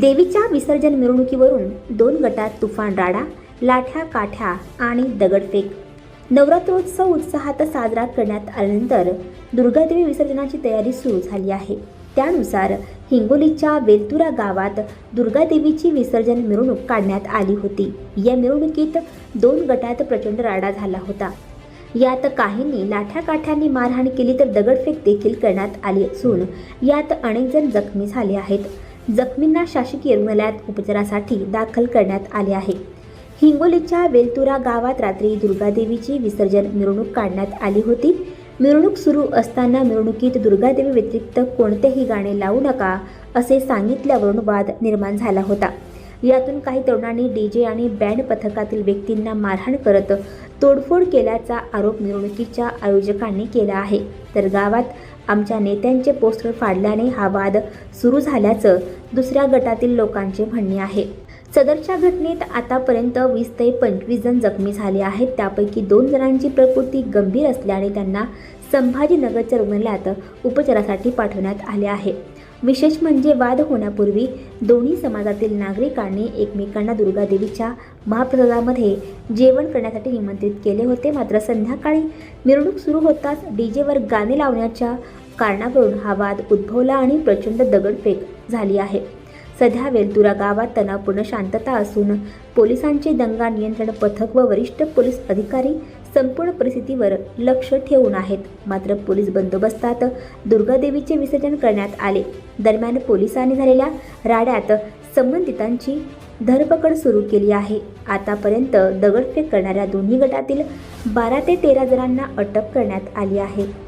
देवीच्या विसर्जन मिरवणुकीवरून दोन गटात तुफान राडा लाठ्या काठ्या आणि दगडफेक. नवरात्रोत्सव उत्साहात साजरा करण्यात आल्यानंतर दुर्गादेवी विसर्जनाची तयारी सुरू झाली आहे. त्यानुसार हिंगोलीच्या वेलतुरा गावात दुर्गादेवीची विसर्जन मिरवणूक काढण्यात आली होती. या मिरवणुकीत दोन गटात प्रचंड राडा झाला होता. यात काहींनी लाठ्या काठ्यांनी मारहाण केली तर दगडफेक देखील करण्यात आली असून यात अनेक जण जखमी झाले आहेत. जखमींना शासकीय रुग्णालयात उपचारासाठी दाखल करण्यात आले आहे. हिंगोलीच्या वेलतुरा गावात रात्री दुर्गादेवीची विसर्जन मिरवणूक काढण्यात आली होती. मिरवणूक सुरू असताना मिरवणुकीत दुर्गादेवी व्यतिरिक्त कोणतेही गाणे लावू नका असे सांगितल्यावरून वाद निर्माण झाला होता. यातून काही तरुणांनी डी जे आणि बँड पथकातील व्यक्तींना मारहाण करत तोडफोड केल्याचा आरोप मिरवणुकीच्या आयोजकांनी केला आहे. तर गावात आमच्या नेत्यांचे पोस्टर फाडल्याने हा वाद सुरू झाल्याचं दुसऱ्या गटातील लोकांचे म्हणणे आहे. सदरच्या घटनेत आतापर्यंत वीस ते पंचवीस जण जखमी झाले आहेत. त्यापैकी दोन जणांची प्रकृती गंभीर असल्याने त्यांना संभाजीनगरच्या रुग्णालयात उपचारासाठी पाठवण्यात आले आहे. विशेष म्हणजे वाद होण्यापूर्वी दोन्ही समाजातील नागरिकांनी एकमेकांना दुर्गादेवीच्या महाप्रसादामध्ये जेवण करण्यासाठी निमंत्रित केले होते. मात्र संध्याकाळी मिरवणूक सुरू होताच डीजेवर गाणे लावण्याच्या कारणावरून हा वाद उद्भवला आणि प्रचंड दगडफेक झाली आहे. सध्या वेलतुरा गावात तणावपूर्ण शांतता असून पोलिसांचे दंगा नियंत्रण पथक व वरिष्ठ पोलीस अधिकारी संपूर्ण परिस्थितीवर लक्ष ठेवून आहेत. मात्र पोलीस बंदोबस्तात दुर्गादेवीचे विसर्जन करण्यात आले. दरम्यान पोलिसांनी झालेल्या राड्यात संबंधितांची धरपकड सुरू केली आहे. आतापर्यंत दगडफेक करणाऱ्या दोन्ही गटातील बारा ते तेरा जणांना अटक करण्यात आली आहे.